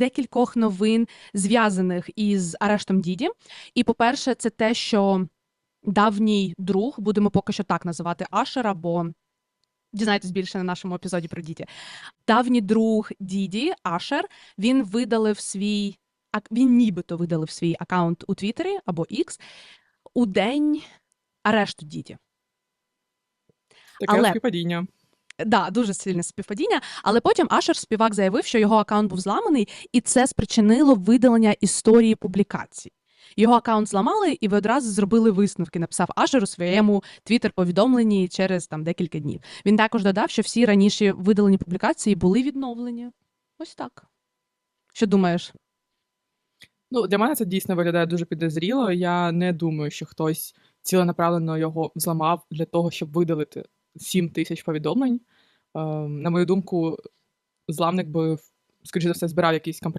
декількох новин, зв'язаних із арештом Діді. І, по-перше, це те, що давній друг, будемо поки що так називати Ашера, бо дізнаєтесь більше на нашому епізоді про Діді. Давній друг Діді, Ашер, він видалив свій він нібито видалив свій аккаунт у Твіттері або X у день арешту Діді. Таке Але- співпадіння. Да, дуже сильне співпадіння. Але потім Ашер співак заявив, що його аккаунт був зламаний, і це спричинило видалення історії публікацій. Його аккаунт зламали, і ви одразу зробили висновки. Написав Ашер у своєму твіттер-повідомленні через там декілька днів. Він також додав, що всі раніше видалені публікації були відновлені. Ось так. Що думаєш? Ну, для мене це дійсно виглядає дуже підозріло. Я не думаю, що хтось ціленаправленно його зламав для того, щоб видалити 7 тисяч повідомлень. Ем, на мою думку, зламник би, скоріше за все, збирав якісь